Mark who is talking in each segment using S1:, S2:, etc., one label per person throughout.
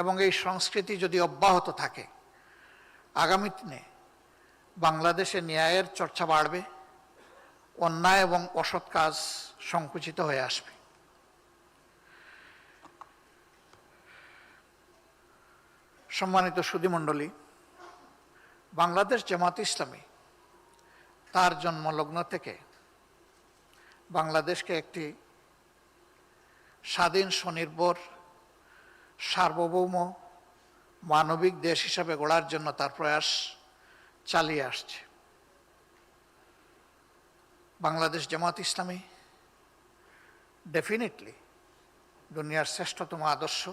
S1: এবং এই সংস্কৃতি যদি অব্যাহত থাকে, আগামী দিনে বাংলাদেশে ন্যায়ের চর্চা বাড়বে, অন্যায় এবং অসৎ কাজ সংকুচিত হয়ে আসবে। সম্মানিত সুধীমণ্ডলী, বাংলাদেশ জামাত ইসলামী তার জন্মলগ্ন থেকে বাংলাদেশকে একটি স্বাধীন স্বনির্ভর সার্বভৌম মানবিক দেশ হিসাবে গড়ার জন্য তার প্রয়াস চালিয়ে আসছে। বাংলাদেশ জামাত ইসলামী ডেফিনেটলি দুনিয়ার শ্রেষ্ঠতম আদর্শ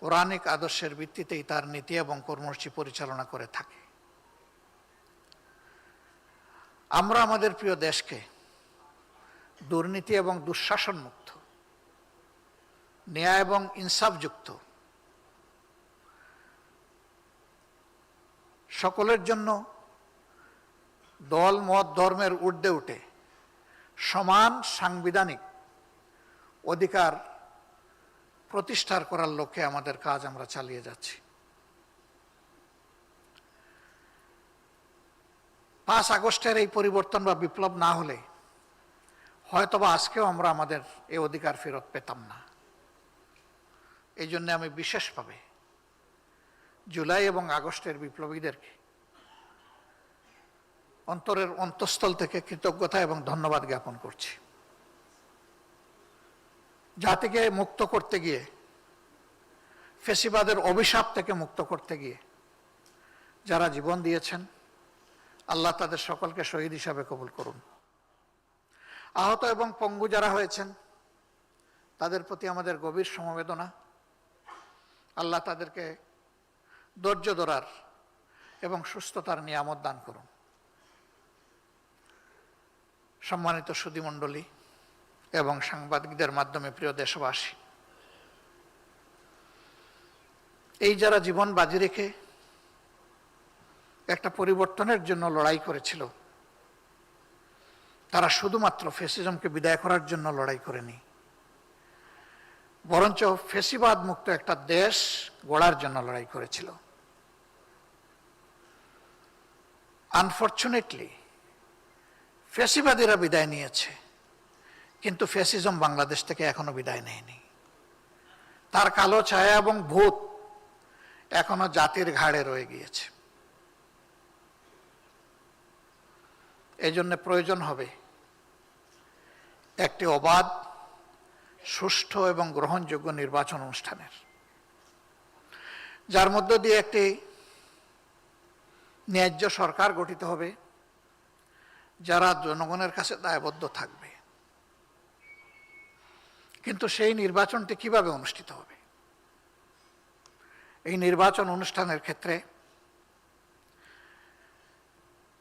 S1: পৌরাণিক আদর্শের ভিত্তিতেই তার নীতি এবং কর্মসূচি পরিচালনা করে থাকে। আমরা আমাদের প্রিয় দেশকে দুর্নীতি এবং দুঃশাসন মুক্ত ন্যায় এবং ইনসাফযুক্ত। সকলের জন্য দল, মত, ধর্মের ঊর্ধ্বে উঠে সমান সাংবিধানিক অধিকার প্রতিষ্ঠার করার লক্ষ্যে আমাদের কাজ আমরা চালিয়ে যাচ্ছি। পাঁচ আগস্টের এই পরিবর্তন বা বিপ্লব না হলে হয়তোবা আজকেও আমরা আমাদের এই অধিকার ফেরত পেতাম না। এই জন্য আমি বিশেষভাবে জুলাই এবং আগস্টের বিপ্লবীদেরকে অন্তরের অন্তঃস্থল থেকে কৃতজ্ঞতা এবং ধন্যবাদ জ্ঞাপন করছি। জাতিকে মুক্ত করতে গিয়ে, ফেসিবাদের অভিশাপ থেকে মুক্ত করতে গিয়ে যারা জীবন দিয়েছেন, আল্লাহ তাদের সকলকে শহীদ হিসাবে কবুল করুন। আহত এবং পঙ্গু যারা হয়েছেন, তাদের প্রতি আমাদের গভীর সমবেদনা। আল্লাহ তাদেরকে ধৈর্য ধরার এবং সুস্থতার নিয়ামত দান করুন। সম্মানিত সুধীমণ্ডলী এবং সাংবাদিকদের মাধ্যমে প্রিয় দেশবাসী, এই যারা জীবন বাজি রেখে একটা পরিবর্তনের জন্য লড়াই করেছিল, তারা শুধুমাত্র ফেসিজমকে বিদায় করার জন্য লড়াই করেনি। বরঞ্চ ফেসিবাদ মুক্ত একটা দেশ গড়ার জন্য লড়াই করেছিল। আনফর্চুনেটলি ফেসিবাদীরা বিদায় নিয়েছে, কিন্তু ফেসিজম বাংলাদেশ থেকে এখনও বিদায় নেয়নি। তার কালো ছায়া এবং ভূত এখনও জাতির ঘাড়ে রয়ে গিয়েছে। এই জন্য প্রয়োজন হবে একটি অবাধ সুষ্ঠু এবং গ্রহণযোগ্য নির্বাচন অনুষ্ঠানের। যার মধ্য দিয়ে একটি ন্যায্য সরকার গঠিত হবে, যারা জনগণের কাছে দায়বদ্ধ থাকবে। কিন্তু সেই নির্বাচনটি কীভাবে অনুষ্ঠিত হবে? এই নির্বাচন অনুষ্ঠানের ক্ষেত্রে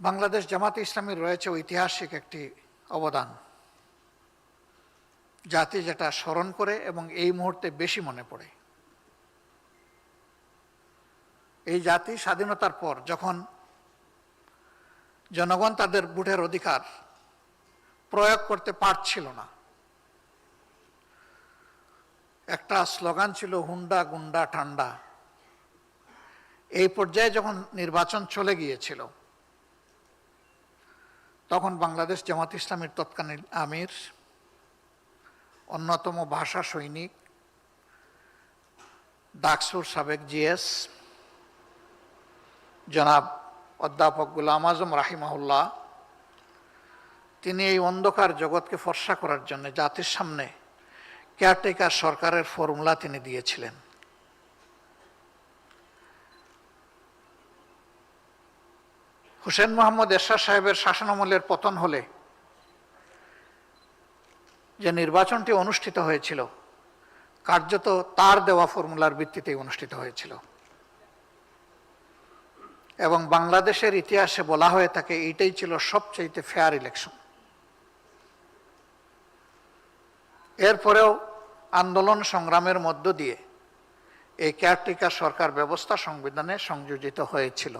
S1: বাংলাদেশ জামাতে ইসলামীর রয়েছে ঐতিহাসিক একটি অবদান। জাতি যেটা স্মরণ করে এবং এই মুহূর্তে বেশি মনে পড়ে। এই জাতি স্বাধীনতার পর যখন জনগণ তাদের বুটের অধিকার প্রয়োগ করতে পারছিল না, একটা স্লোগান ছিল, হুন্ডা গুন্ডা ঠান্ডা। এই পর্যায়ে যখন নির্বাচন চলে গিয়েছিল, তখন বাংলাদেশ জামাত ইসলামের তৎকালীন আমির অন্যতম ভাষা সৈনিক, ডাকসুর সাবেক জিএস, জনাব অধ্যাপক গুলাম আজম রাহিমাহুল্লাহ। তিনি এই অন্ধকার জগৎকে ফর্সা করার জন্য জাতির সামনে কেয়ারটেকার সরকারের ফর্মুলা তিনি দিয়েছিলেন। হুসেন মোহাম্মদ এরশাদ সাহেবের শাসনামলের পতন হলে যে নির্বাচনটি অনুষ্ঠিত হয়েছিল, কার্যত তার দেওয়া ফর্মুলার ভিত্তিতেই অনুষ্ঠিত হয়েছিল। এবং বাংলাদেশের ইতিহাসে বলা হয়ে থাকে, এইটাই ছিল সবচাইতে ফেয়ার ইলেকশন এরপরেও আন্দোলন সংগ্রামের মধ্য দিয়ে এই কেয়ারটেকার সরকার ব্যবস্থা সংবিধানে সংযোজিত হয়েছিল,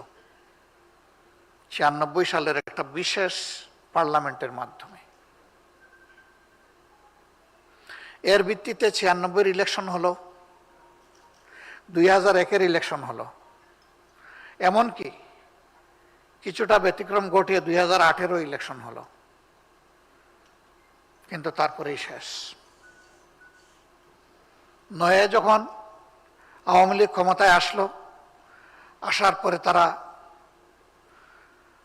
S1: ছিয়ানব্বই সালের একটা বিশেষ পার্লামেন্টের মাধ্যমে। এর ভিত্তিতে ছিয়ানব্বই ইলেকশন হলো, দুই হাজার একের ইলেকশন হলো। এমনকি কিছুটা ব্যতিক্রম ঘটিয়ে দুই হাজার আঠেরো ইলেকশন হলো। কিন্তু তারপরেই শেষ। নয়ে যখন আওয়ামী লীগ ক্ষমতায় আসলো, আসার পরে তারা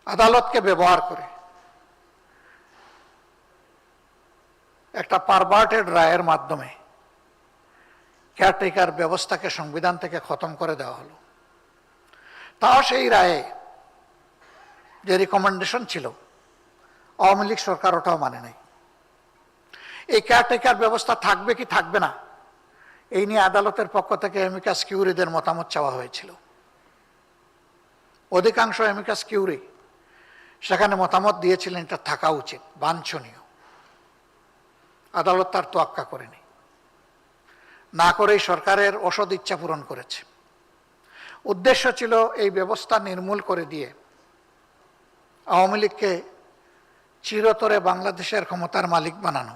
S1: আদালতকে ব্যবহার করে একটা পারভার্টেড রায়ের মাধ্যমে কেয়ারটেকার ব্যবস্থাকে সংবিধান থেকে খতম করে দেওয়া হলো। তাও সেই রায়ে যে রিকমেন্ডেশন ছিল, আওয়ামী লীগ সরকার ওটাও মানে নাই। এই কেয়ারটেকার ব্যবস্থা থাকবে কি থাকবে না, এই নিয়ে আদালতের পক্ষ থেকে এমিকাস কিউরিদের মতামত চাওয়া হয়েছিল। অধিকাংশ এমিকাস কিউরি সেখানে মতামত দিয়েছিলেন, এটা থাকা উচিত, বাঞ্ছনীয়। আদালত তার তোয়াক্কা করেনি না করেই সরকারের অসদ ইচ্ছা পূরণ করেছে। উদ্দেশ্য ছিল এই ব্যবস্থা নির্মূল করে দিয়ে আওয়ামী লীগকে চিরতরে বাংলাদেশের ক্ষমতার মালিক বানানো।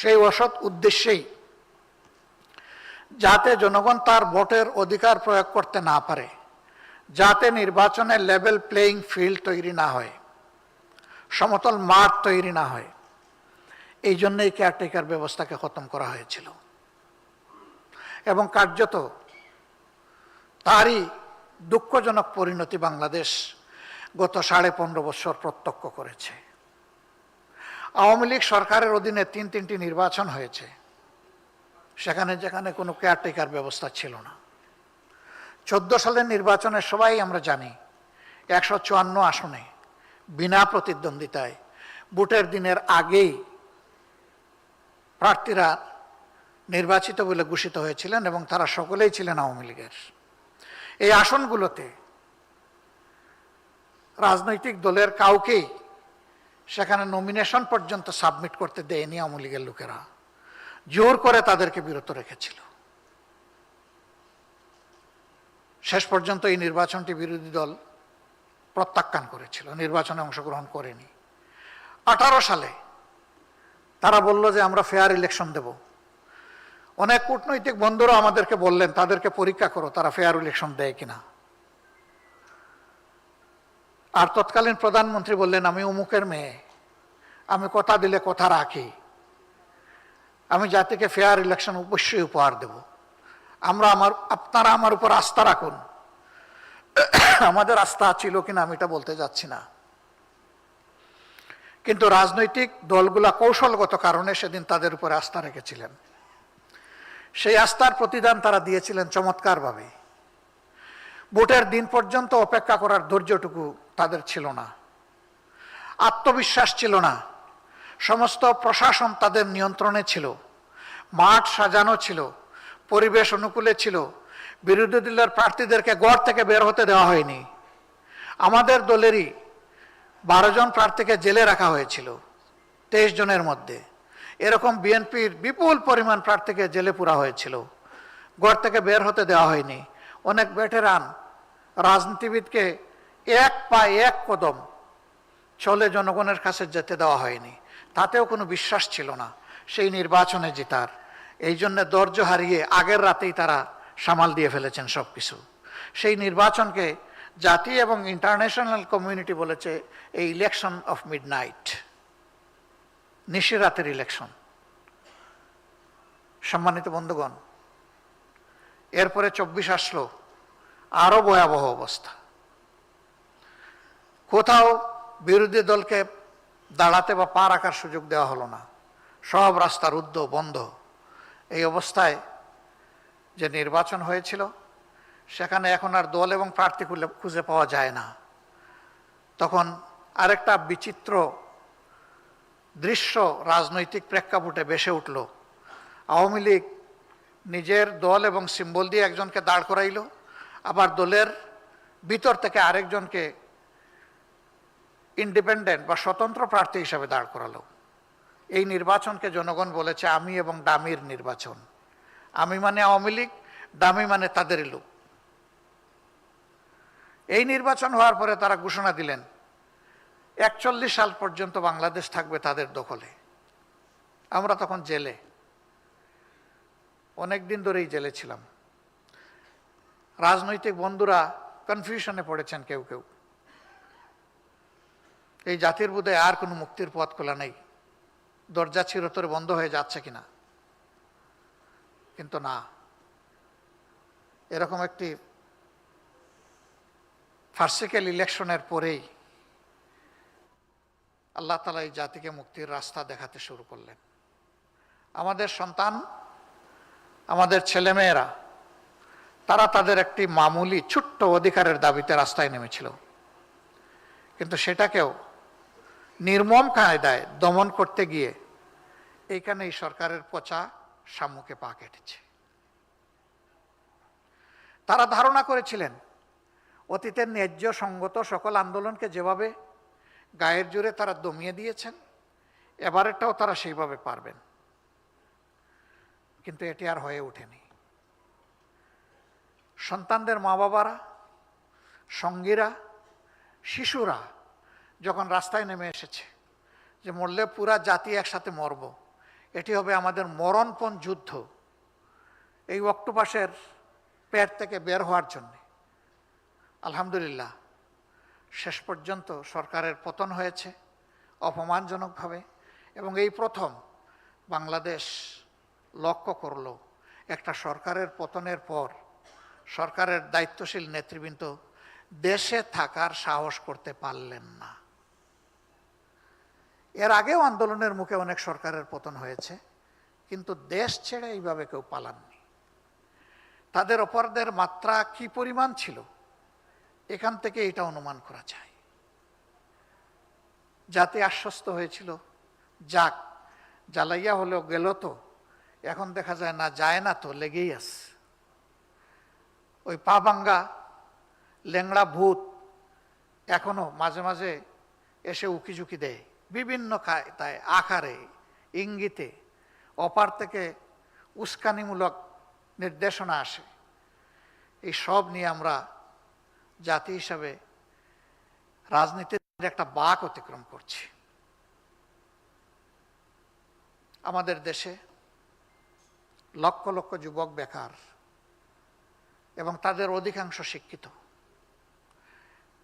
S1: সেই অসৎ উদ্দেশ্যেই যাতে জনগণ তার ভোটের অধিকার প্রয়োগ করতে না পারে, যাতে নির্বাচনে লেভেল প্লেয়িং ফিল্ড তৈরি না হয়। সমতল মাঠ তৈরি না হয়। এই জন্যই কেয়ারটেকার ব্যবস্থাকে খতম করা হয়েছিল। এবং কার্যত তারই দুঃখজনক পরিণতি বাংলাদেশ গত সাড়ে পনেরো বছর প্রত্যক্ষ করেছে। আওয়ামী লীগ সরকারের অধীনে তিন তিনটি নির্বাচন হয়েছে। সেখানে যেখানে কোনো কেয়ারটেকার ব্যবস্থা ছিল না। চোদ্দ সালের নির্বাচনে সবাই আমরা জানি, একশো চুয়ান্ন আসনে বিনা প্রতিদ্বন্দ্বিতায়। ভোটের দিনের আগেই প্রার্থীরা নির্বাচিত বলে ঘোষিত হয়েছিলেন এবং তারা সকলেই ছিলেন আওয়ামী লীগের। এই আসনগুলোতে রাজনৈতিক দলের কাউকেই সেখানে নমিনেশন পর্যন্ত সাবমিট করতে দেয়নি আওয়ামী লীগের লোকেরা। জোর করে তাদেরকে বিরত রেখেছিল। শেষ পর্যন্ত এই নির্বাচনটি বিরোধী দল প্রত্যাখ্যান করেছিল, নির্বাচনে অংশগ্রহণ করেনি। আঠারো সালে তারা বলল যে আমরা ফেয়ার ইলেকশন দেব। অনেক কূটনৈতিক বন্ধুরা আমাদেরকে বললেন, তাদেরকে পরীক্ষা করো, তারা ফেয়ার ইলেকশন দেয় কিনা? আর তৎকালীন প্রধানমন্ত্রী বললেন, আমি অমুকের মেয়ে, আমি কথা দিলে কথা রাখি। আমি জাতিকে ফেয়ার ইলেকশন অবশ্যই উপহার দেব। আমরা আমার, আপনারা আমার উপর আস্থা রাখুন। আমাদের আস্থা ছিল কিনা আমি এটা বলতে যাচ্ছি না। কিন্তু রাজনৈতিক দলগুলা কৌশলগত কারণে সেদিন তাদের উপরে আস্থা রেখেছিলেন। সেই আস্থার প্রতিদান তারা দিয়েছিলেন চমৎকারভাবে। ভোটের দিন পর্যন্ত অপেক্ষা করার ধৈর্যটুকু তাদের ছিল না। আত্মবিশ্বাস ছিল না। সমস্ত প্রশাসন তাদের নিয়ন্ত্রণে ছিল। মাঠ সাজানো ছিল। পরিবেশ অনুকূলে ছিল। বিরোধী দলের প্রার্থীদেরকে গড় থেকে বের হতে দেওয়া হয়নি। আমাদের দলেরই বারো জন প্রার্থীকে জেলে রাখা হয়েছিল, তেইশ জনের মধ্যে। এরকম বিএনপির বিপুল পরিমাণ প্রার্থীকে জেলে পুরা হয়েছিল, গড় থেকে বের হতে দেওয়া হয়নি। অনেক বেটেরান রাজনীতিবিদকে এক পায়ে এক কদম চলে জনগণের কাছে যেতে দেওয়া হয়নি। তাতেও কোনো বিশ্বাস ছিল না, সেই নির্বাচনে জেতার। এই জন্য ধৈর্য হারিয়ে আগের রাতেই তারা সামাল দিয়ে ফেলেছেন সব কিছু সেই নির্বাচনকে জাতি এবং ইন্টারন্যাশনাল কমিউনিটি বলেছে এই ইলেকশন অফ মিড নাইট নিশিরাতের ইলেকশন সম্মানিত বন্ধুগণ, এরপরে চব্বিশ আসলো আরও ভয়াবহ অবস্থা। কোথাও বিরোধী দলকে দাঁড়াতে বা পা রাখার সুযোগ দেওয়া হলো না। সব রাস্তার উদ্য বন্ধ। এই অবস্থায় যে নির্বাচন হয়েছিল, সেখানে এখন আর দল এবং প্রার্থী খুঁজে পাওয়া যায় না। তখন আরেকটা বিচিত্র দৃশ্য রাজনৈতিক প্রেক্ষাপটে বেসে উঠল। আওয়ামী লীগ নিজের দল এবং সিম্বল দিয়ে একজনকে দাঁড় করাইল, আবার দলের ভিতর থেকে আরেকজনকে ইন্ডিপেন্ডেন্ট বা স্বতন্ত্র প্রার্থী হিসাবে দাঁড় করালো। এই নির্বাচনকে জনগণ বলেছে আমি এবং ডামির নির্বাচন। আমি মানে আওয়ামী লীগ, দামি মানে তাদেরই লোক। এই নির্বাচন হওয়ার পরে তারা ঘোষণা দিলেন, একচল্লিশ সাল পর্যন্ত বাংলাদেশ থাকবে তাদের দখলে। আমরা তখন জেলে। অনেক দিন ধরেই জেলে ছিলাম। রাজনৈতিক বন্ধুরা কনফিউশনে পড়েছেন কেউ কেউ। এই জাতির বোধহয় আর কোনো মুক্তির পথ খোলা নেই। দরজা চিরতরে বন্ধ হয়ে যাচ্ছে কিনা? কিন্তু না। এরকম একটি ফার্সিক্যাল ইলেকশনের পরেই আল্লাহ তালা এই জাতিকে মুক্তির রাস্তা দেখাতে শুরু করলেন। আমাদের সন্তান, আমাদের ছেলেমেয়েরা, তারা তাদের একটি মামুলি, ছোট্ট অধিকারের দাবিতে রাস্তায় নেমেছিল। কিন্তু সেটাকেও নির্মম কায়দায় দমন করতে গিয়ে এইখানে এই সরকারের পচা সাম্মুখে পা কেটেছে। তারা ধারণা করেছিলেন, অতীতের ন্যায্য সঙ্গত সকল আন্দোলনকে যেভাবে গায়ের জোরে তারা দমিয়ে দিয়েছেন, এবারেরটাও তারা সেইভাবে পারবেন। কিন্তু এটি আর হয়ে ওঠেনি। সন্তানদের মা বাবারা সঙ্গীরা, শিশুরা যখন রাস্তায় নেমে এসেছে যে মরলে পুরা জাতি একসাথে মরব এটি হবে আমাদের মরণপণ যুদ্ধ এই অক্টোপাসের পেট থেকে বের হওয়ার জন্যে। আলহামদুলিল্লাহ, শেষ পর্যন্ত সরকারের পতন হয়েছে অপমানজনকভাবে এবং এই প্রথম বাংলাদেশ লক্ষ্য করল একটা সরকারের পতনের পর সরকারের দায়িত্বশীল নেতৃবৃন্দ দেশে থাকার সাহস করতে পারলেন না। এর আগেও আন্দোলনের মুখে অনেক সরকারের পতন হয়েছে, কিন্তু দেশ ছেড়ে এইভাবে কেউ পালাননি। তাদের অপরাধের মাত্রা কি পরিমাণ ছিল, এখান থেকে এটা অনুমান করা যায়। জাতি আশ্বস্ত হয়েছিল, যাক, জ্বালাইয়া হলেও গেল তো, এখন দেখা যায় না যায় না তো, লেগেই আছে। ওই পা ভাঙ্গা লেংড়া ভূত এখনও মাঝে মাঝে এসে উকিঝুঁকি দেয়। বিভিন্ন তাই আকারে, ইঙ্গিতে অপার থেকে উস্কানিমূলক নির্দেশনা আসে। এই সব নিয়ে আমরা জাতি হিসাবে রাজনীতির একটা বাক অতিক্রম করছি। আমাদের দেশে লক্ষ লক্ষ যুবক বেকার এবং তাদের অধিকাংশ শিক্ষিত।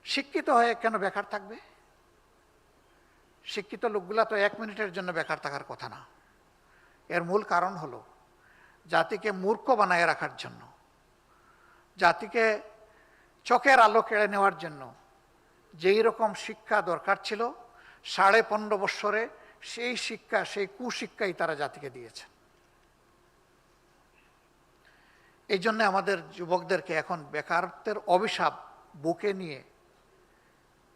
S1: শিক্ষিত হয়ে কেন বেকার থাকবে? শিক্ষিত লোকগুলা তো এক মিনিটের জন্য বেকার থাকার কথা না। এর মূল কারণ হলো জাতিকে মূর্খ বানায় রাখার জন্য। জাতিকে চোখের আলো কেড়ে নেওয়ার জন্য যেই রকম শিক্ষা দরকার ছিল, সাড়ে পনেরো বৎসরে সেই শিক্ষা, সেই কুশিক্ষাই তারা জাতিকে দিয়েছে। এই জন্য আমাদের যুবকদেরকে এখন বেকারত্বের অভিশাপ বুকে নিয়ে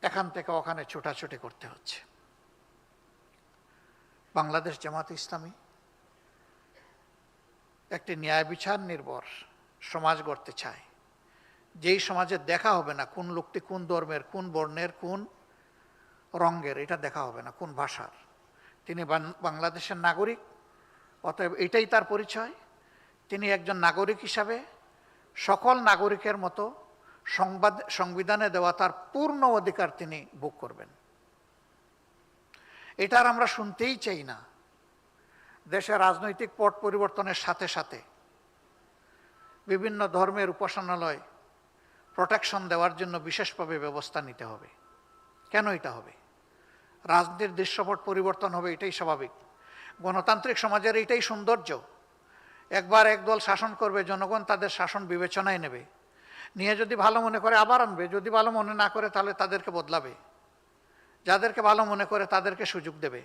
S1: এখান থেকে ওখানে ছোটাছুটি করতে হচ্ছে। বাংলাদেশ জামাত ইসলামী একটি ন্যায় বিচার নির্ভর সমাজ গড়তে চায়। যেই সমাজে দেখা হবে না কোন লোকটি কোন ধর্মের, কোন বর্ণের, কোন রঙ্গের এটা দেখা হবে না, কোন ভাষার। তিনি বাংলাদেশের নাগরিক, অতএব এটাই তার পরিচয়। তিনি একজন নাগরিক হিসাবে সকল নাগরিকের মতো সংবাদ, সংবিধানে দেওয়া তার পূর্ণ অধিকার তিনি ভোগ করবেন। এটার আমরা শুনতেই চাই না। দেশে রাজনৈতিক পট পরিবর্তনের সাথে সাথে বিভিন্ন ধর্মের উপাসনালয় প্রোটেকশন দেওয়ার জন্য বিশেষভাবে ব্যবস্থা নিতে হবে। কেন এটা হবে? রাজনীতির দৃশ্যপট পরিবর্তন হবে, এটাই স্বাভাবিক। গণতান্ত্রিক সমাজের এটাই সৌন্দর্য। একবার একদল শাসন করবে, জনগণ তাদের শাসন বিবেচনায় নেবে। নিয়ে যদি ভালো মনে করে আবার আনবে, যদি ভালো মনে না করে তাহলে তাদেরকে বদলাবে। যাদেরকে ভালো মনে করে তাদেরকে সুযোগ দেবে।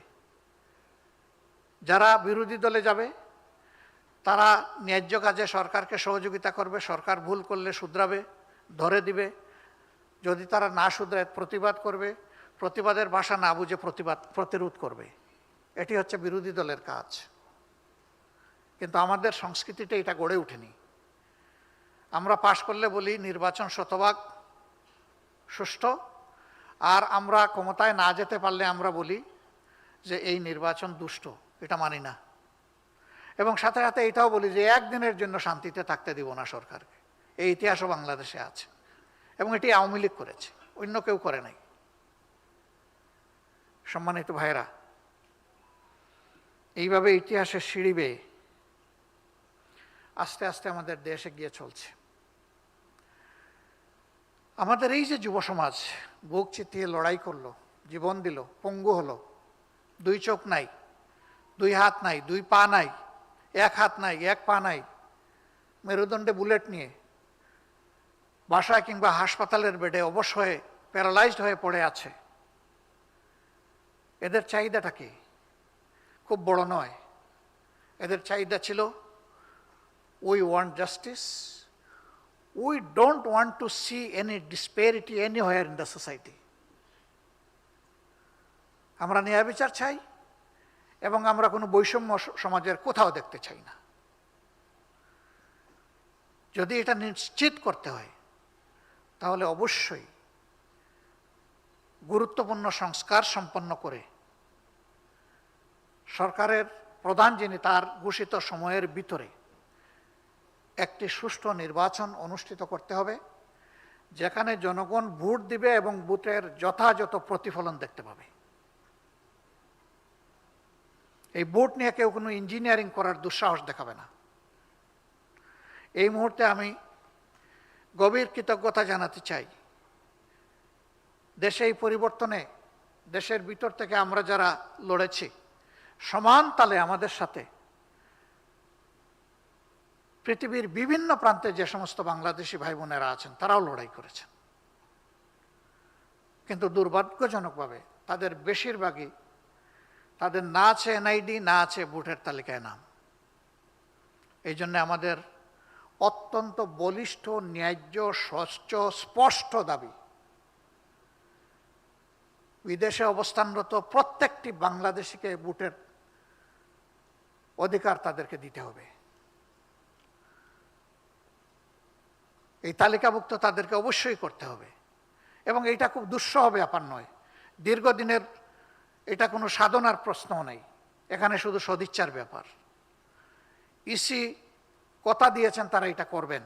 S1: যারা বিরোধী দলে যাবে, তারা ন্যায্য কাজে সরকারকে সহযোগিতা করবে, সরকার ভুল করলে শুধরাবে, ধরে দিবে। যদি তারা না শুধরায়, প্রতিবাদ করবে, প্রতিবাদের ভাষা না বুঝে প্রতিবাদ, প্রতিরোধ করবে। এটি হচ্ছে বিরোধী দলের কাজ। কিন্তু আমাদের সংস্কৃতিটা এটা গড়ে ওঠেনি। আমরা পাশ করলে বলি, নির্বাচন শতভাগ সুষ্ঠু আর আমরা ক্ষমতায় না যেতে পারলে আমরা বলি যে এই নির্বাচন দুষ্ট, এটা মানি না। এবং সাথে সাথে এটাও বলি যে একদিনের জন্য শান্তিতে থাকতে দিব না সরকারকে। এই ইতিহাসও বাংলাদেশে আছে এবং এটি আওয়ামী লীগ করেছে, অন্য কেউ করে নাই। সম্মানিত ভাইরা এইভাবে ইতিহাসের সিঁড়ি বেয়ে আস্তে আস্তে আমাদের দেশে এগিয়ে চলছে। আমাদের এই যে যুব সমাজ বুক চিতিয়ে লড়াই করল, জীবন দিল, পঙ্গু হলো, দুই চোখ নাই, দুই হাত নাই, দুই পা নাই, এক হাত নাই, এক পা নাই, মেরুদণ্ডে বুলেট নিয়ে বাসায় কিংবা হাসপাতালের বেডে অবশ হয়ে, প্যারালাইজড হয়ে পড়ে আছে। এদের চাহিদাটা কি? খুব বড় নয়। এদের চাহিদা ছিল we want justice don't want to see any disparity anywhere in the society আমরা ন্যায় বিচার চাই এবং আমরা কোনো বৈষম্য সমাজের কোথাও দেখতে চাই না। যদি এটা নিশ্চিত করতে হয়, তাহলে অবশ্যই গুরুত্বপূর্ণ সংস্কার সম্পন্ন করে সরকারের প্রধান যিনি তার ঘোষিত সময়ের ভিতরে একটি সুষ্ঠু নির্বাচন অনুষ্ঠিত করতে হবে, যেখানে জনগণ ভোট দিবে এবং বুথের যথাযথ প্রতিফলন দেখতে পাবে। এই ভোট নিয়ে কেউ কোনো ইঞ্জিনিয়ারিং করার দুঃসাহস দেখাবে না। এই মুহূর্তে আমি গভীর কৃতজ্ঞতা জানাতে চাই, দেশে এই পরিবর্তনে, দেশের ভিতর থেকে আমরা যারা লড়েছি, সমান তালে আমাদের সাথে পৃথিবীর বিভিন্ন প্রান্তে যে সমস্ত বাংলাদেশি ভাই বোনেরা আছেন, তারাও লড়াই করেছেন। কিন্তু দুর্ভাগ্যজনকভাবে তাদের বেশিরভাগই তাদের না আছে এনআইডি, না আছে ভোটের তালিকায় নাম। এই জন্য আমাদের অত্যন্ত বলিষ্ঠ, ন্যায্য, স্বচ্ছ, স্পষ্ট দাবি, বিদেশে অবস্থানরত প্রত্যেকটি বাংলাদেশিকে ভোটের অধিকার তাদেরকে দিতে হবে। এই তালিকাভুক্ত তাদেরকে অবশ্যই করতে হবে। এবং এটা খুব দুঃসহ ব্যাপার নয়। দীর্ঘদিনের এটা কোনো সাধনার প্রশ্নও নেই। এখানে শুধু সদিচ্ছার ব্যাপার। ইসি কথা দিয়েছেন তারা এটা করবেন।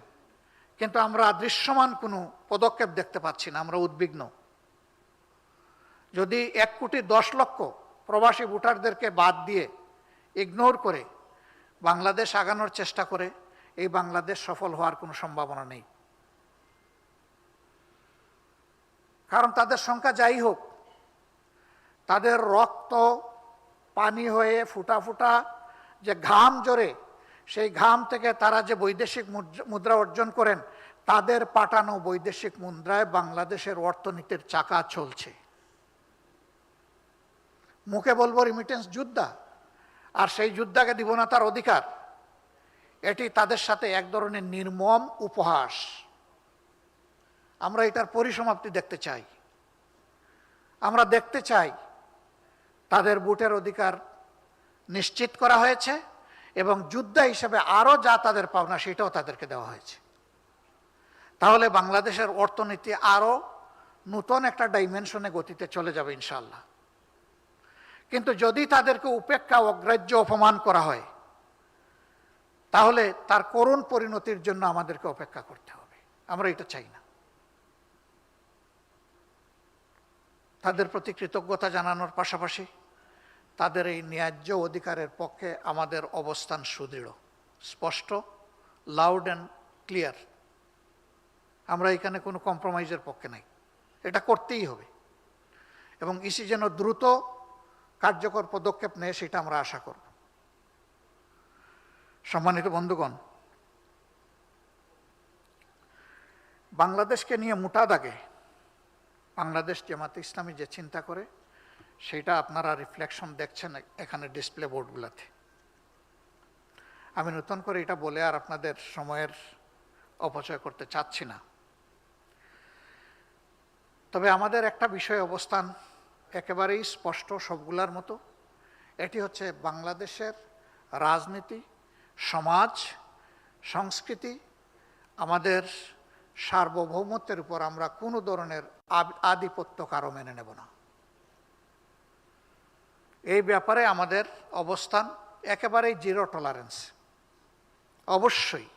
S1: কিন্তু আমরা দৃশ্যমান কোনো পদক্ষেপ দেখতে পাচ্ছি না, আমরা উদ্বিগ্ন। যদি এক কোটি দশ লক্ষ প্রবাসী ভোটারদেরকে বাদ দিয়ে ইগনোর করে বাংলাদেশ আগানোর চেষ্টা করে, এই বাংলাদেশ সফল হওয়ার কোনো সম্ভাবনা নেই। কারণ তাদের সংখ্যা যাই হোক, তাদের রক্ত পানি হয়ে ফুটা ফুটা যে ঘাম জোরে, সেই ঘাম থেকে তারা যে বৈদেশিক মুদ্রা- অর্জন করেন, তাদের পাঠানো বৈদেশিক মুদ্রায় বাংলাদেশের অর্থনীতির চাকা চলছে। মুখে বলব রিমিটেন্স যোদ্ধা, আর সেই যোদ্ধাকে দিব না তার অধিকার। এটি তাদের সাথে এক ধরনের নির্মম উপহাস। আমরা এটার পরিসমাপ্তি দেখতে চাই। আমরা দেখতে চাই তাদের বুটের অধিকার নিশ্চিত করা হয়েছে এবং যোদ্ধা হিসেবে আরও যা তাদের পাওনা সেটাও তাদেরকে দেওয়া হয়েছে। তাহলে বাংলাদেশের অর্থনীতি আরও নূতন একটা ডাইমেনশনে গতিতে চলে যাবে ইনশাল্লাহ কিন্তু যদি তাদেরকে উপেক্ষা অগ্রাহ্য অপমান করা হয়, তাহলে তার করুণ পরিণতির জন্য আমাদেরকে অপেক্ষা করতে হবে। আমরা এটা চাই না। তাদের প্রতি কৃতজ্ঞতা জানানোর পাশাপাশি তাদের এই ন্যায্য অধিকারের পক্ষে আমাদের অবস্থান সুদৃঢ়, স্পষ্ট লাউড অ্যান্ড ক্লিয়ার আমরা এখানে কোনো কম্প্রোমাইজের পক্ষে নাই। এটা করতেই হবে। এবং ইসি যেন দ্রুত কার্যকর পদক্ষেপ নেয়, সেটা আমরা আশা করব। সম্মানিত বন্ধুগণ, বাংলাদেশকে নিয়ে মোটা দাগে বাংলাদেশ জামাত ইসলামী যে চিন্তা করে, সেটা আপনারা রিফ্লেকশন দেখছেন এখানে ডিসপ্লে বোর্ডগুলোতে আমি নতুন করে এটা বলে আর আপনাদের সময়ের অপচয় করতে চাচ্ছি না। তবে আমাদের একটা বিষয় অবস্থান একেবারেই স্পষ্ট সবগুলার মতো, এটি হচ্ছে বাংলাদেশের রাজনীতি, সমাজ, সংস্কৃতি, আমাদের সার্বভৌমত্বের উপর আমরা কোনো ধরনের আধিপত্য কারও মেনে নেব না। এই ব্যাপারে আমাদের অবস্থান একেবারেই জিরো টলারেন্স। অবশ্যই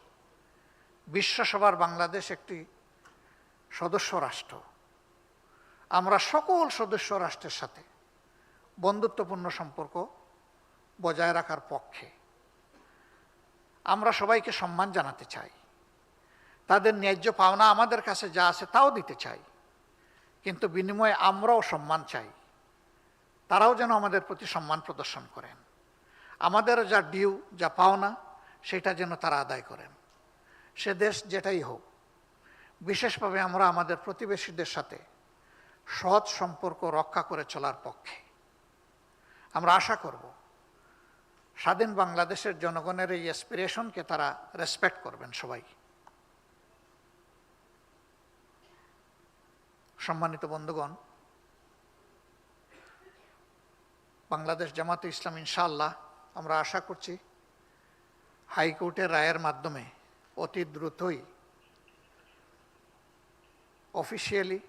S1: বিশ্বসভার বাংলাদেশ একটি সদস্য রাষ্ট্র। আমরা সকল সদস্য রাষ্ট্রের সাথে বন্ধুত্বপূর্ণ সম্পর্ক বজায় রাখার পক্ষে। আমরা সবাইকে সম্মান জানাতে চাই। তাদের ন্যায্য পাওনা আমাদের কাছে যা আছে তাও দিতে চাই। কিন্তু বিনিময়ে আমরাও সম্মান চাই। তারাও যেন আমাদের প্রতি সম্মান প্রদর্শন করেন। আমাদেরও যা ডিউ, যা পাওনা, সেটা যেন তারা আদায় করেন। সে দেশ যেটাই হোক, বিশেষভাবে আমরা আমাদের প্রতিবেশীদের সাথে সৎ সম্পর্ক রক্ষা করে চলার পক্ষে। আমরা আশা করব, স্বাধীন বাংলাদেশের জনগণের এই অ্যাসপিরেশনকে তারা রেসপেক্ট করবেন সবাই। সম্মানিত বন্ধুগণ, বাংলাদেশ জামাতে ইসলাম ইনশাআল্লাহ আমরা আশা করছি হাইকোর্টের রায়ের মাধ্যমে অতি দ্রুতই অফিসিয়ালি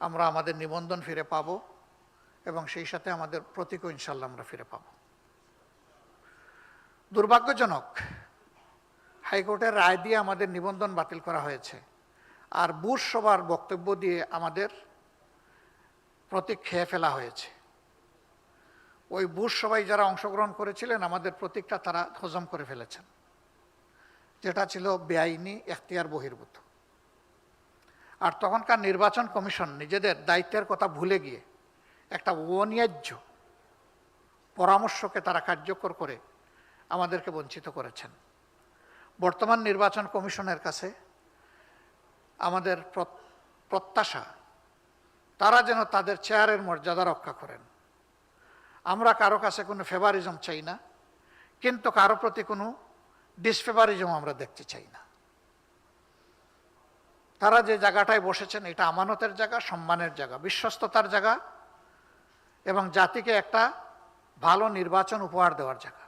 S1: আমরা আমাদের নিবন্ধন ফিরে পাব এবং সেই সাথে আমাদের প্রতীকও ইনশাল্লাহ আমরা ফিরে পাব। দুর্ভাগ্যজনক হাইকোর্টের রায় দিয়ে আমাদের নিবন্ধন বাতিল করা হয়েছে। আর বুশ সবার বক্তব্য দিয়ে আমাদের প্রতীক খেয়ে ফেলা হয়েছে। ওই বুশ সবাই যারা অংশগ্রহণ করেছিলেন, আমাদের প্রতীকটা তারা হজম করে ফেলেছেন। যেটা ছিল বেআইনি এখতিয়ার বহির্ভূত। আর তখনকার নির্বাচন কমিশন নিজেদের দায়িত্বের কথা ভুলে গিয়ে একটা অন্যায্য পরামর্শকে তারা কার্যকর করে আমাদেরকে বঞ্চিত করেছেন। বর্তমান নির্বাচন কমিশনের কাছে আমাদের প্রত্যাশা, তারা যেন তাদের চেয়ারের মর্যাদা রক্ষা করেন। আমরা কারও কাছে কোনো ফেভারিজম চাই না, কিন্তু কারও প্রতি কোনো ডিসফেভারিজম আমরা দেখতে চাই না। তারা যে জায়গাটায় বসেছেন, এটা আমানতের জায়গা, সম্মানের জায়গা, বিশ্বস্ততার জায়গা এবং জাতিকে একটা ভালো নির্বাচন উপহার দেওয়ার জায়গা।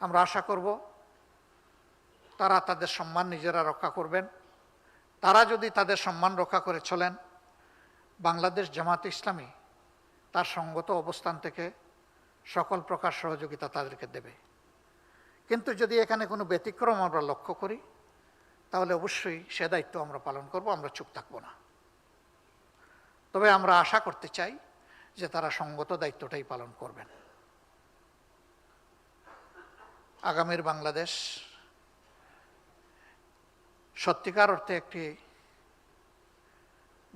S1: আমরা আশা করব তারা তাদের সম্মান নিজেরা রক্ষা করবেন। তারা যদি তাদের সম্মান রক্ষা করে চলেন, বাংলাদেশ জামাত ইসলামী তার সঙ্গত অবস্থান থেকে সকল প্রকার সহযোগিতা তাদেরকে দেবে। কিন্তু যদি এখানে কোনো ব্যতিক্রম আমরা লক্ষ্য করি, তাহলে অবশ্যই সে দায়িত্ব আমরা পালন করব, আমরা চুপ থাকব না। তবে আমরা আশা করতে চাই যে তারা সঙ্গত দায়িত্বটাই পালন করবেন। আগামীর বাংলাদেশ সত্যিকার অর্থে একটি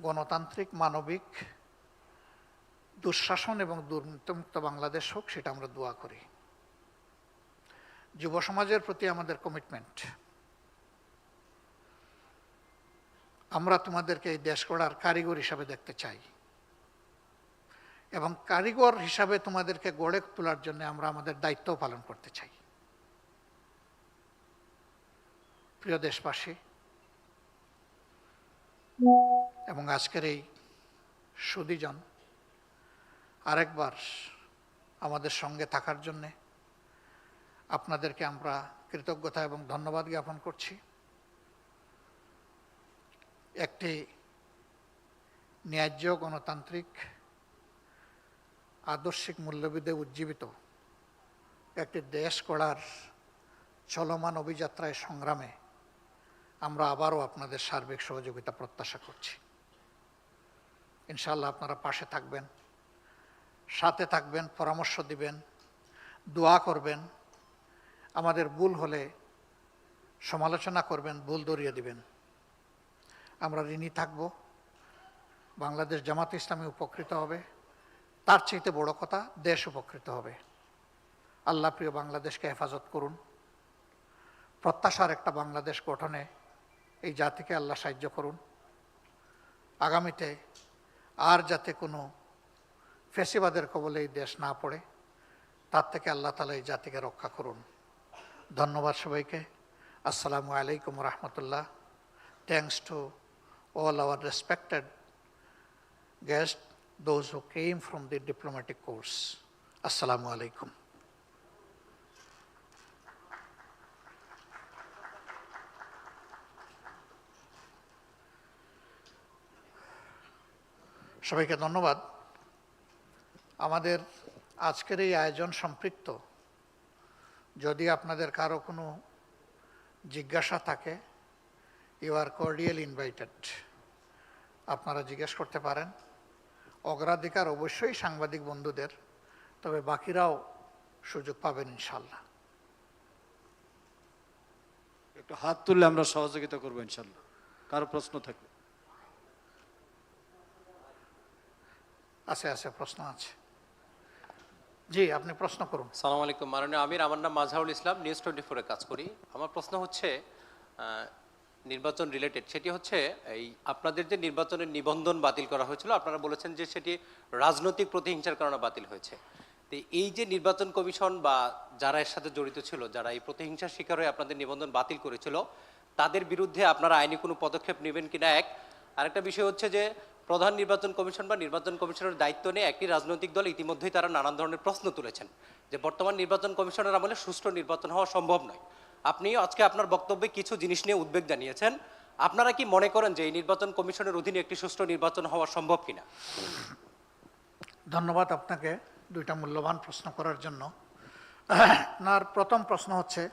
S1: গণতান্ত্রিক, মানবিক, দুঃশাসন এবং দুর্নীতিমুক্ত বাংলাদেশ হোক, সেটা আমরা দোয়া করি। যুব সমাজের প্রতি আমাদের কমিটমেন্ট আমরা তোমাদেরকে এই দেশ গড়ার কারিগর হিসাবে দেখতে চাই। এবং কারিগর হিসাবে তোমাদেরকে গড়ে তোলার জন্য আমরা আমাদের দায়িত্ব পালন করতে চাই। প্রিয় দেশবাসী এবং আজকের এই সুদীজন আরেকবার আমাদের সঙ্গে থাকার জন্যে আপনাদেরকে আমরা কৃতজ্ঞতা এবং ধন্যবাদ জ্ঞাপন করছি। একটি ন্যায্য গণতান্ত্রিক, আদর্শিক মূল্যবিদে উজ্জীবিত একটি দেশ গড়ার চলমান অভিযাত্রায় সংগ্রামে আমরা আবারও আপনাদের সার্বিক সহযোগিতা প্রত্যাশা করছি। ইনশাল্লাহ আপনারা পাশে থাকবেন, সাথে থাকবেন, পরামর্শ দিবেন, দোয়া করবেন। আমাদের ভুল হলে সমালোচনা করবেন, ভুল দরিয়ে দিবেন। আমরা ঋণী থাকব, বাংলাদেশ জামাত ইসলামী উপকৃত হবে। তার চাইতে বড় কথা, দেশ উপকৃত হবে। আল্লাহ প্রিয় বাংলাদেশকে হেফাজত করুন। প্রত্যাশার একটা বাংলাদেশ গঠনে এই জাতিকে আল্লাহ সাহায্য করুন আগামীতে আর যাতে কোনো ফেসিবাদের কবলে এই দেশ না পড়ে তার থেকে আল্লাহ তালা এই জাতিকে রক্ষা করুন ধন্যবাদ সবাইকে আসসালামু আলাইকুম রহমতুল্লাহ thanks to all our respected guests, those who came from the diplomatic course. Assalamu alaikum. সবাইকে ধন্যবাদ। আমাদের আজকের এই আয়োজন সম্পৃক্ত। যদি আপনাদের কারও কোনো জিজ্ঞাসা থাকে ইউ আর কর্ডিয়াল ইনভাইটেড আপনারা জিজ্ঞেস করতে পারেন। অগ্রাধিকার অবশ্যই সাংবাদিক বন্ধুদের, তবে বাকিরাও সুযোগ পাবেন ইনশাল্লাহ
S2: একটু হাত তুললে আমরা সহযোগিতা করব ইনশাল্লাহ কারও প্রশ্ন থাকলে।
S1: আছে আছে, প্রশ্ন আছে। জি, আপনি প্রশ্ন করুন।
S3: সালাম আলাইকুম, মাননীয় আমির, আমার নাম মাজহারুল ইসলাম, নিউজ টোয়েন্টি ফোরে কাজ করি। আমার প্রশ্ন হচ্ছে নির্বাচন রিলেটেড সেটি হচ্ছে, এই আপনাদের যে নির্বাচনের নিবন্ধন বাতিল করা হয়েছিল, আপনারা বলেছেন যে সেটি রাজনৈতিক প্রতিহিংসার কারণে বাতিল হয়েছে। তো এই যে নির্বাচন কমিশন বা যারা এর সাথে জড়িত ছিল, যারা এই প্রতিহিংসার শিকার হয়ে আপনাদের নিবন্ধন বাতিল করেছিল, তাদের বিরুদ্ধে আপনারা আইনি কোনো পদক্ষেপ নেবেন কিনা এক? আরেকটা বিষয় হচ্ছে যে প্রধান নির্বাচন কমিশন বা নির্বাচন কমিশনের দায়িত্ব নিয়ে একটি রাজনৈতিক দল ইতিমধ্যেই তারা নানান ধরনের প্রশ্ন তুলেছেন যে বর্তমান নির্বাচন কমিশনের আমলে সুষ্ঠু নির্বাচন হওয়া সম্ভব নয়। আপনি আজকে আপনার বক্তব্যে কিছু জিনিস নিয়ে উদ্বেগ জানিয়েছেন। আপনারা কি মনে করেন যে এই নির্বাচন কমিশনের অধীনে একটি সুষ্ঠু নির্বাচন হওয়া সম্ভব কিনা?
S1: ধন্যবাদ আপনাকে দুইটা মূল্যবান প্রশ্ন করার জন্য। আপনার প্রথম প্রশ্ন হচ্ছে,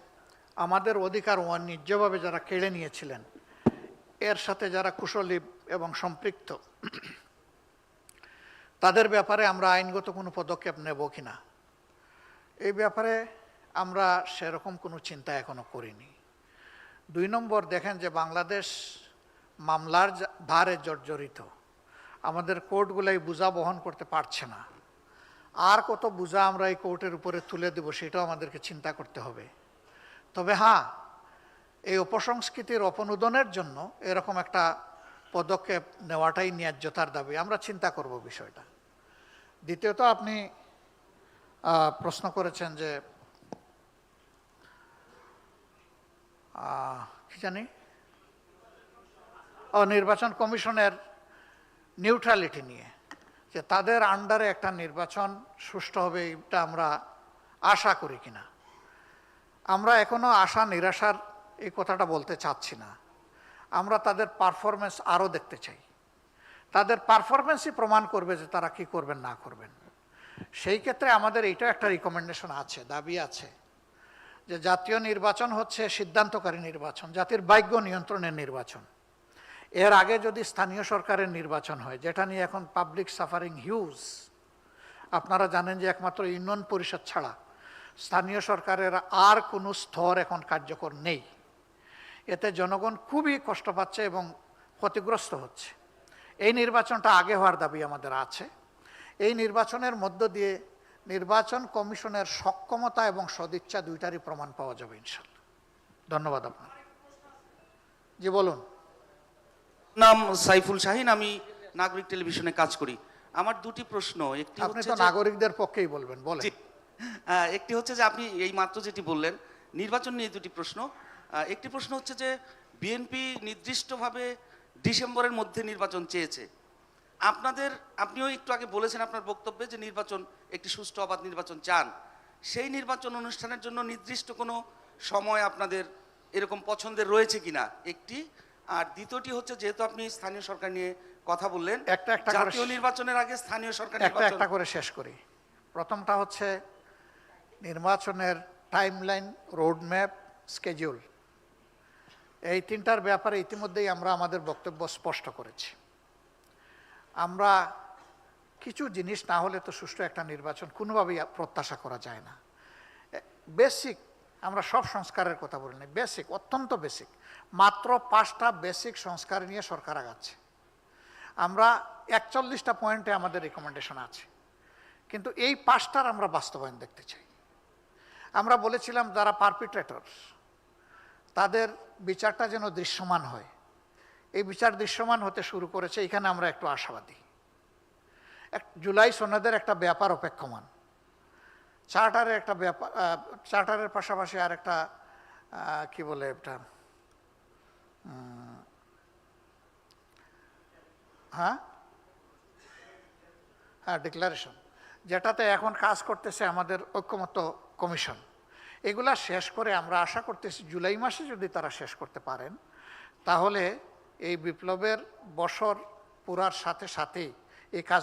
S1: আমাদের অধিকার অন্যায্যভাবে যারা কেড়ে নিয়েছিলেন এর সাথে যারা কুশলী এবং সম্পৃক্ত, তাদের ব্যাপারে আমরা আইনগত কোনো পদক্ষেপ নেব কিনা? এই ব্যাপারে আমরা সেরকম কোনো চিন্তা এখনও করিনি। দুই নম্বর, দেখেন যে বাংলাদেশ মামলার ভারে জর্জরিত। আমাদের কোর্টগুলাই বোঝা বহন করতে পারছে না। আর কত বোঝা আমরা এই কোর্টের উপরে তুলে দেব, সেটাও আমাদেরকে চিন্তা করতে হবে। তবে হ্যাঁ এই অপসংস্কৃতির অপনোদনের জন্য এরকম একটা পদক্ষেপ নেওয়াটাই ন্যায্যতার দাবি। আমরা চিন্তা করব বিষয়টা। দ্বিতীয়ত, আপনি প্রশ্ন করেছেন যে কি জানি? ও নির্বাচন কমিশনের নিউট্রালিটি নিয়ে, যে তাদের আন্ডারে একটা নির্বাচন সুষ্ঠু হবে, এটা আমরা আশা করি কিনা। আমরা এখনও আশা, নিরাশার এই কথাটা বলতে চাচ্ছি না। আমরা তাদের পারফরমেন্স আরও দেখতে চাই। তাদের পারফরমেন্সই প্রমাণ করবে যে তারা কি করবেন, না করবেন। সেই ক্ষেত্রে আমাদের এইটা একটা রিকমেন্ডেশন আছে, দাবি আছে যে জাতীয় নির্বাচন হচ্ছে সিদ্ধান্তকারী নির্বাচন, জাতির ভাগ্য নিয়ন্ত্রণের নির্বাচন। এর আগে যদি স্থানীয় সরকারের নির্বাচন হয়, যেটা নিয়ে এখন পাবলিক সাফারিং হিউজ আপনারা জানেন যে একমাত্র ইউনিয়ন পরিষদ ছাড়া স্থানীয় সরকারের আর কোনো স্তর এখন কার্যকর নেই। এতে জনগণ খুবই কষ্ট পাচ্ছে এবং ক্ষতিগ্রস্ত হচ্ছে। এই নির্বাচনটা আগে হওয়ার দাবি আমাদের আছে। এই নির্বাচনের মধ্য দিয়ে নির্বাচন কমিশনের সক্ষমতা এবং সদিচ্ছা দুইটারই প্রমাণ পাওয়া যাবে ইনশাল্লাহ। ধন্যবাদ আপনার জি বলুন।
S4: নাম সাইফুল শাহিন আমি নাগরিক টেলিভিশনে কাজ করি। আমার দুটি প্রশ্ন একটি
S1: আপনি তো নাগরিকদের পক্ষেই বলবেন বলেন।
S4: একটি হচ্ছে যে আপনি এই মাত্র যেটি বললেন নির্বাচন নিয়ে দুটি প্রশ্ন। একটি প্রশ্ন হচ্ছে যে বিএনপি নির্দিষ্টভাবে ডিসেম্বরের মধ্যে নির্বাচন চেয়েছে। আপনাদের আপনিও একটু আগে বলেছেন আপনার বক্তব্যে যে নির্বাচন একটি সুষ্ঠু অবাধ নির্বাচন চান। সেই নির্বাচন অনুষ্ঠানের জন্য নির্দিষ্ট কোনো সময় আপনাদের এরকম পছন্দের রয়েছে কিনা? একটি। আর দ্বিতীয়টি হচ্ছে যেহেতু আপনি স্থানীয় সরকার নিয়ে কথা বললেন
S1: একটা একটা
S4: জাতীয় নির্বাচনের আগে স্থানীয় সরকার
S1: একটা একটা করে শেষ করি। প্রথমটা হচ্ছে নির্বাচনের টাইমলাইন রোডম্যাপ স্কেডিউল এই তিনটার ব্যাপারে ইতিমধ্যেই আমরা আমাদের বক্তব্য স্পষ্ট করেছি। আমরা কিছু জিনিস না হলে তো সুষ্ঠু একটা নির্বাচন কোনোভাবেই প্রত্যাশা করা যায় না। বেসিক আমরা সব সংস্কারের কথা বলি না বেসিক অত্যন্ত বেসিক মাত্র পাঁচটা বেসিক সংস্কার নিয়ে সরকার আগাচ্ছে। আমরা একচল্লিশটা পয়েন্টে আমাদের রেকমেন্ডেশন আছে। কিন্তু এই পাঁচটার আমরা বাস্তবায়ন দেখতে চাই। আমরা বলেছিলাম যারা পারপিট্রেটর তাদের বিচারটা যেন দৃশ্যমান হয়। এই বিচার দৃশ্যমান হতে শুরু করেছে, এখানে আমরা একটু আশাবাদী। এক জুলাই সনদের একটা ব্যাপার অপেক্ষমান। চার্টারের একটা ব্যাপার চার্টারের পাশাপাশি আর একটা কি বলে এটা? হ্যাঁ? হ্যাঁ ডিক্লারেশন। যেটাতে এখন কাজ করতেছে আমাদের ঐক্যমত্য কমিশন। এগুলা শেষ করে আমরা আশা করতেছি জুলাই মাসে যদি তারা শেষ করতে পারেন, তাহলে এই বিপ্লবের বছর পুরার সাথে সাথেই এই কাজ